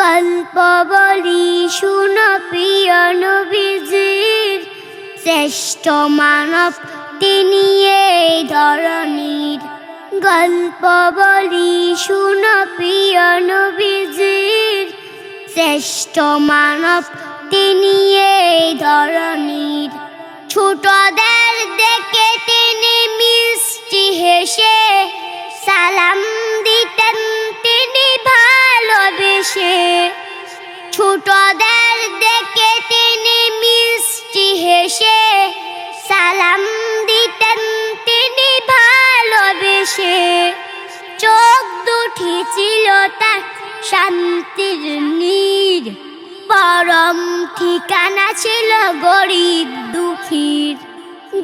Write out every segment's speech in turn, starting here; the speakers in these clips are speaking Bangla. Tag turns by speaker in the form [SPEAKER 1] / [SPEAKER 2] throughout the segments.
[SPEAKER 1] গল্প বলি, শুনো প্রিয় শ্রেষ্ঠ মানব তিনি এই ধরনীর গল্প বলি, শুনো প্রিয় শ্রেষ্ঠ মানব তিনি এই ধরনীর ছোটদের দেখে ভালোবেসে ছোটদের দেখে তিনি মিষ্টি হেসে সালাম দিতেন তিনি ভালোবেসে। চোখ দুটি ছিল তার শান্তির নীর, পরম ঠিকানা ছিল গরিব দুঃখীর।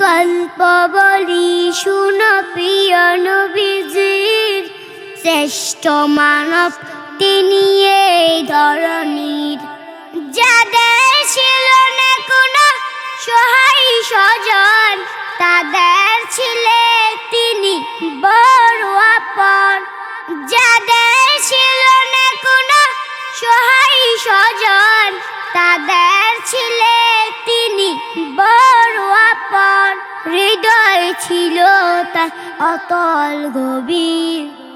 [SPEAKER 1] গল্প বলি শুনো প্রিয় নবীজির, শ্রেষ্ঠ মানব তিনি এই ধরনীর যাদের ছিল না কোনো সহায় স্বজন তাদের ছিলে তিনি বড় আপন। যাদের ছিল না কোনো সহায় স্বজন তাদের ছিলে তিনি বড় আপন। হৃদয় ছিল তার অতল গভীর।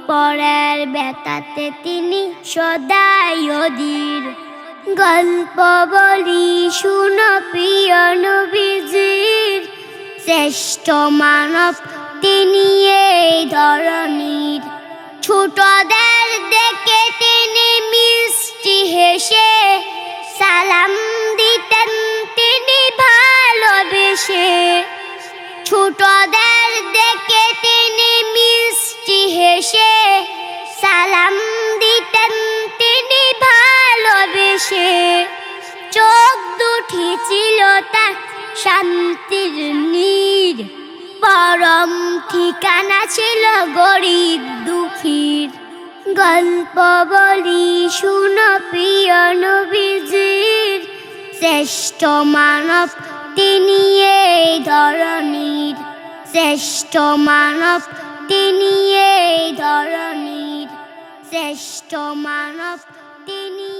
[SPEAKER 1] পরের ব্যথাতে তিনি সদাই অধীর। গল্প বলি, শুনো প্রিয় নবীজির। শ্রেষ্ঠ মানব তিনি এই ধরনীর ছোটদের দেখে তিনি মিষ্টি হেসে, সালাম দিতেন তিনি ভালোবেসে। ছোটদের শান্তির নীর, পরম ঠিকানা ছিল গরিব দুঃখীর। গল্প বলি, শুনো প্রিয় নবীজির। শ্রেষ্ঠ মানব তিনি এই ধরনীর শ্রেষ্ঠ মানব তিনি এই ধরনীর শ্রেষ্ঠ মানব তিনি